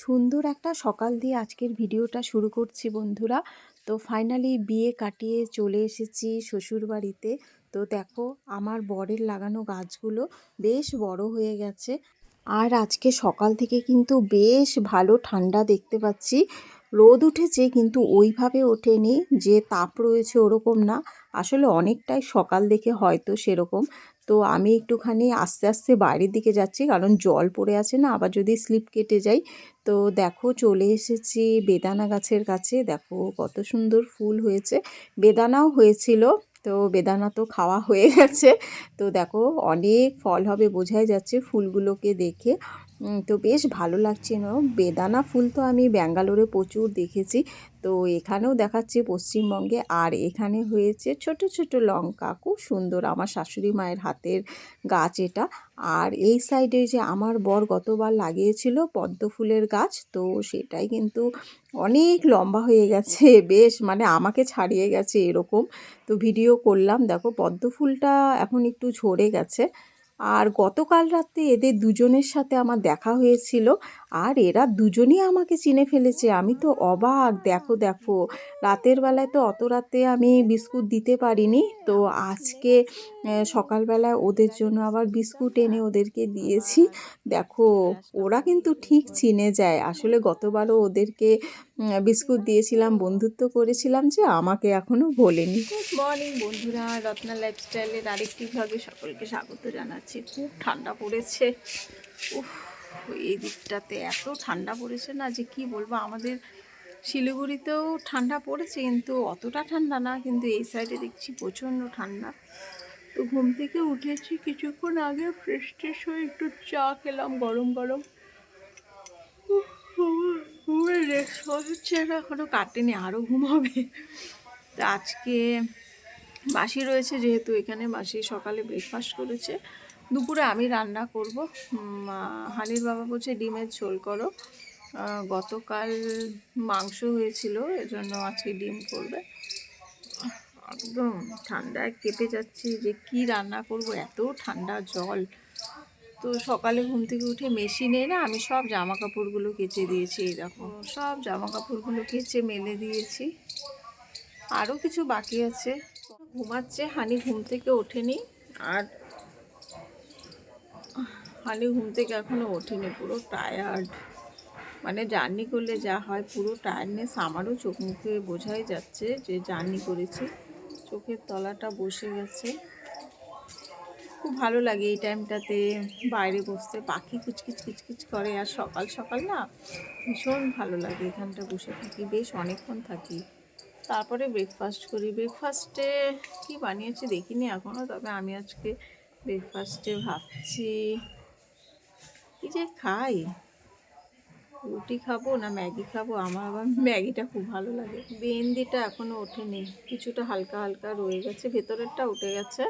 সুন্দর একটা সকাল দিয়ে আজকের ভিডিওটা শুরু করছি বন্ধুরা। তো ফাইনালি বিয়ে কাটিয়ে চলে এসেছি শ্বশুর বাড়িতে তো দেখো, আমার বরের লাগানো গাছগুলো বেশ বড় হয়ে গেছে। আর আজকে সকাল থেকে কিন্তু বেশ ভালো ঠান্ডা দেখতে পাচ্ছি। রোদ উঠেছে কিন্তু ওইভাবে ওঠেনি, যে তাপ রয়েছে ওরকম না। আসলে অনেকটাই সকাল দেখে হয়তো সেরকম। তো আমি একটুখানি আস্তে আস্তে বাইরের দিকে যাচ্ছি, কারণ জল পড়ে আছে না, আবার যদি স্লিপ কেটে যাই। তো দেখো, চলে এসেছি বেদানা গাছের কাছে। দেখো, কত সুন্দর ফুল হয়েছে। বেদানাও হয়েছিল, তো বেদানা তো খাওয়া হয়ে গেছে। তো দেখো, অনেক ফল হবে বোঝাই যাচ্ছে ফুলগুলোকে দেখে। তো বেশ ভালো লাগছে না বেদানা ফুল তো আমি ব্যাঙ্গালোরে প্রচুর দেখেছি। তো এখানেও দেখাচ্ছে পশ্চিমবঙ্গে। আর এখানে হয়েছে ছোট ছোট লঙ্কা, খুব সুন্দর আমার শাশুড়ি মায়ের হাতের গাছ এটা। আর এই সাইডে যে আমার বর গতবার লাগিয়েছিল পদ্ম ফুলের গাছ, তো সেটাই কিন্তু অনেক লম্বা হয়ে গেছে, বেশ মানে আমাকে ছাড়িয়ে গেছে এরকম। তো ভিডিও করলাম, দেখো পদ্ম ফুলটা এখন একটু ঝরে গেছে। আর গতকাল রাতে এদের দুজনের সাথে আমার দেখা হয়েছিল। আর এরা দুজনেই আমাকে চিনে ফেলেছে। আমি তো অবাক। দেখো দেখো, রাতের বেলায় তো অত রাতে আমি বিস্কুট দিতে পারিনি। তো আজকে সকালবেলায় ওদের জন্য আবার বিস্কুট এনে ওদেরকে দিয়েছি। দেখো, ওরা কিন্তু ঠিক চিনে যায়। আসলে গতবারও ওদেরকে বিস্কুট দিয়েছিলাম, বন্ধুত্ব করেছিলাম যে আমাকে এখনও ভোলেনি গুড মর্নিং বন্ধুরা। রত্না লাইফস্টাইলের আরেকটি ভাগে সকলকে স্বাগত জানাচ্ছি। খুব ঠান্ডা পড়েছে। উফ। এই দিকটাতে এত ঠান্ডা পড়েছে না যে কি বলব, আমাদের শিলিগুড়িতেও ঠান্ডা পড়েছে কিন্তু অতটা ঠান্ডা না, কিন্তু এই সাইডে দেখছি প্রচণ্ড ঠান্ডা। তো ঘুম থেকে উঠেছি কিছুক্ষণ আগে ফ্রেশ ট্রেশ হয়ে একটু চা খেলাম গরম গরম। ঘুমের- হচ্ছে না এখনও কাটেনি আরও ঘুম হবে তো আজকে বাসি রয়েছে যেহেতু, এখানে বাসি সকালে ব্রেকফাস্ট করেছে। দুপুরে আমি রান্না করব। হানির বাবা বলছে ডিমের ঝোল করো। গতকাল মাংস হয়েছিল, এজন্য আজকে ডিম করবে। একদম ঠান্ডায় কেঁপে যাচ্ছি যে কি রান্না করব, এত ঠান্ডা জল। তো সকালে ঘুম থেকে উঠে মেশিনে না আমি সব জামা কাপড়গুলো কেচে দিয়েছি এরকম সব জামা কাপড়গুলো কেচে মেলে দিয়েছি। আরও কিছু বাকি আছে। ঘুমাচ্ছে, হানি ঘুম থেকে ওঠেনি। আর হানি ঘুম থেকে এখনও ওঠেনি, পুরো টায়ার্ড মানে জার্নি করলে যা হয়, পুরো টায়ার্ডনেস আমারও চোখ মুখে বোঝাই যাচ্ছে যে জার্নি করেছি। চোখের তলাটা বসে গেছে। খুব ভালো লাগে এই টাইমটাতে বাইরে বসতে। পাখি কুচকিচ, কিচকিচ করে। আর সকাল সকাল না ভীষণ ভালো লাগে এখানটা বসে থাকি। বেশ অনেকক্ষণ থাকি। তারপরে ব্রেকফাস্ট করি। ব্রেকফাস্টে কি বানিয়েছি দেখিনি এখনও তবে আমি আজকে ব্রেকফাস্টে ভাবছি যে খাই। রুটি খাব না ম্যাগি খাব? আমার আবার ম্যাগিটা খুব ভালো লাগে। বেন্দিটা এখনও ওঠেনি। কিছুটা হালকা হালকা রয়ে গেছে। ভেতরেরটা উঠে গেছে।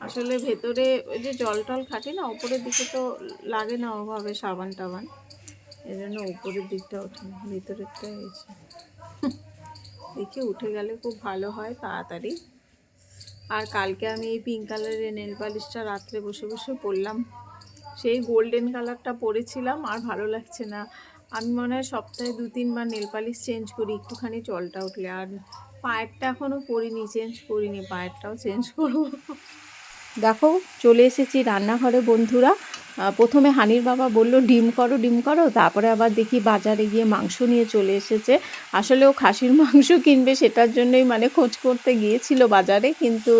আসলে ভেতরে ওই যে জল টল খাটি না, ওপরের দিকে তো লাগে না ওভাবে সাবান টাবান। এই জন্য ওপরের দিকটা ওঠেনি ভেতরেরটা হয়েছে। দেখি উঠে গেলে খুব ভালো হয় তাড়াতাড়ি। আর কালকে আমি এই পিঙ্ক কালারের নেল পালিশটা রাত্রে বসে বসে পরলাম। সেই গোল্ডেন কালারটা পরেছিলাম, আর ভালো লাগছে না। আমি মনে হয় সপ্তাহে দু, তিনবার নেল পালিশ চেঞ্জ করি, একটুখানি জলটা উঠলে। আর পায়েরটা এখনও পরিনি চেঞ্জ করিনি, পায়েরটাও চেঞ্জ করব। দেখো, চলে এসেছি রান্নাঘরে, বন্ধুরা। প্রথমে হানির বাবা বলল, ডিম করো ডিম করো। তারপরে আবার দেখি বাজারে গিয়ে মাংস নিয়ে চলে এসেছে। আসলে ও খাসির মাংস কিনবে, সেটার জন্যই মানে খোঁজ করতে গিয়েছিল বাজারে, কিন্তু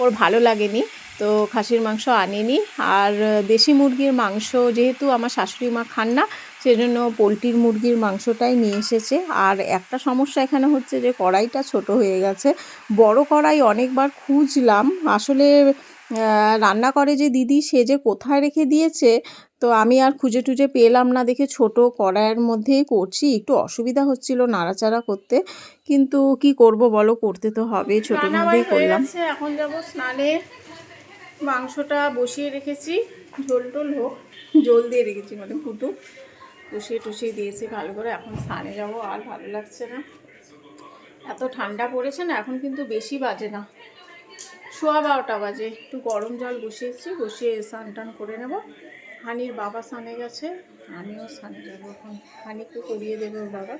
ওর ভালো লাগেনি। তো খাসির মাংস আনেনি। আর দেশি মুরগির মাংস যেহেতু আমার শাশুড়ি মা খান না সেজন্য পোলট্রির মুরগির মাংসটাই নিয়ে এসেছে। আর একটা সমস্যা এখানে হচ্ছে যে কড়াইটা ছোট হয়ে গেছে। বড় কড়াই অনেকবার খুঁজলাম। আসলে রান্না করে যে দিদি সে যে কোথায় রেখে দিয়েছে তো আমি আর খুঁজে টুজে পেলাম না। দেখে ছোট কড়াইয়ের মধ্যেই করছি। একটু অসুবিধা হচ্ছিল নাড়াচাড়া করতে। কিন্তু কি করব বলো করতে তো হবে ছোটোর মধ্যেই করলাম। এখন যাব স্নানে। মাংসটা বসিয়ে রেখেছি, ঝোল টোল হোক জল দিয়ে রেখেছি মানে ফুটুক বসিয়ে টুসিয়ে দিয়েছি ভালো করে, এখন স্নানে যাব, আর ভালো লাগছে না। এত ঠান্ডা পড়েছে না, এখন কিন্তু বেশি বাজে না। সোয়া বারোটা বাজে, একটু গরম জল বসিয়েছি, বসিয়ে স্নান টান করে নেব। হানির বাবা সানে গেছে, আমিও সানে যাব এখন। হানিকে করিয়ে দেবে বাবা,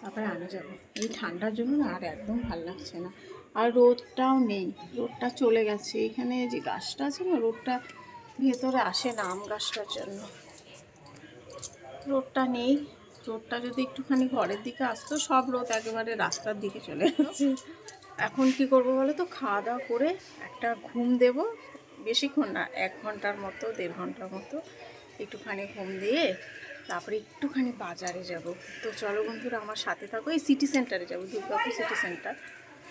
তারপরে আমি যাব। এই ঠান্ডার জন্য আর একদম ভালো লাগছে না। আর রোদটাও নেই, রোদটা চলে গেছে। এখানে যে গাছটা আছে না, রোদটা ভেতরে আসে না আম গাছটার জন্য। রোদটা নেই, রোদটা যদি একটুখানি ঘরের দিকে আসতো, সব রোদ একেবারে রাস্তার দিকে চলে যাচ্ছে। এখন কি করব বলো তো? খাওয়া দাওয়া করে একটা ঘুম দেব, বেশিক্ষণ না, এক ঘণ্টার মতো, দেড় ঘণ্টার মতো একটুখানি ঘুম দিয়ে তারপরে একটুখানি বাজারে যাব। তো চলো বন্ধুরা, আমার সাথে থাকো। এই সিটি সেন্টারে যাব, দুর্গাপুর সিটি সেন্টার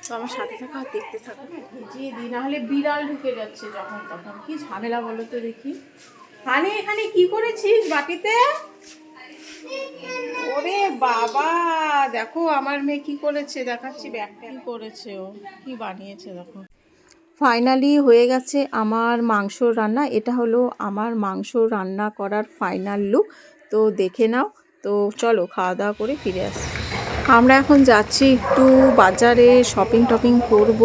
তো আমার সাথে থাকো আর দেখতে থাকো। ভিজিয়ে দিই নাহলে বিড়াল ঢুকে যাচ্ছে যখন তখন। কি ঝামেলা বলো তো দেখি। হানি এখানে কি করেছিস বাটিতে? ওরে বাবা দেখো আমার মেয়ে কি করেছে দেখাচ্ছি ব্যাগটা কি করেছে ও? কি বানিয়েছে দেখো। ফাইনালি হয়ে গেছে আমার মাংস রান্না। এটা হলো আমার মাংস রান্না করার ফাইনাল লুক তো দেখে নাও। তো চলো খাওয়া দাওয়া করে ফিরে আসি। আমরা এখন যাচ্ছি একটু বাজারে শপিং টপিং করব।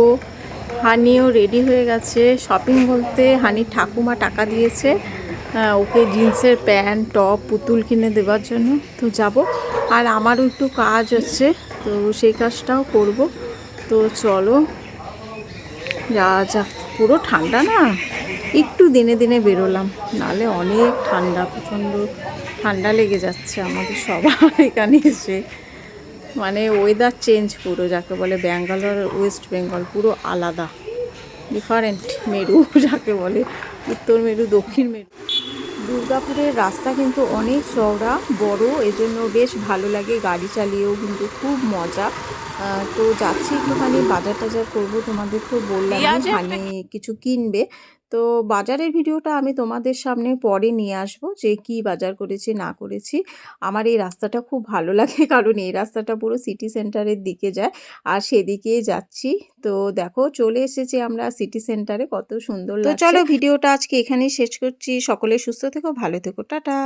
হানিও রেডি হয়ে গেছে। শপিং বলতে হানির ঠাকুমা টাকা দিয়েছে। ওকে জিন্সের প্যান্ট টপ পুতুল কিনে দেওয়ার জন্য। তো যাব। আর আমারও একটু কাজ আছে, তো সেই কাজটাও করব। তো চলো, যা যা। পুরো ঠান্ডা না? একটু দিনে দিনে বেরোলাম। নালে অনেক ঠান্ডা, প্রচণ্ড ঠান্ডা লেগে যাচ্ছে আমাদের সবার এখানে এসে। মানে ওয়েদার চেঞ্জ পুরো যাকে বলে ব্যাঙ্গালোর আর ওয়েস্ট বেঙ্গল পুরো আলাদা। ডিফারেন্ট মেরু যাকে বলে উত্তর মেরু দক্ষিণ মেরু। দুর্গাপুরের রাস্তা কিন্তু অনেক চওড়া বড় এজন্য বেশ ভালো লাগে গাড়ি চালিয়েও কিন্তু খুব মজা। তো যাচ্ছি একটুখানি বাজার টাজার করব তোমাদের তো বললাম মানে কিছু কিনবে। তো বাজারের ভিডিওটা আমি তোমাদের সামনে পরে নিয়ে আসব যে কি বাজার করেছি না করেছি। আমার এই রাস্তাটা খুব ভালো লাগে কারণ এই রাস্তাটা পুরো সিটি সেন্টারের দিকে যায় আর সেদিকে যাচ্ছি। তো দেখো চলে এসেছি আমরা সিটি সেন্টারে কত সুন্দর তো চলো ভিডিওটা আজকে এখানেই শেষ করছি। সকলে সুস্থ থেকো ভালো থেকো টাটা।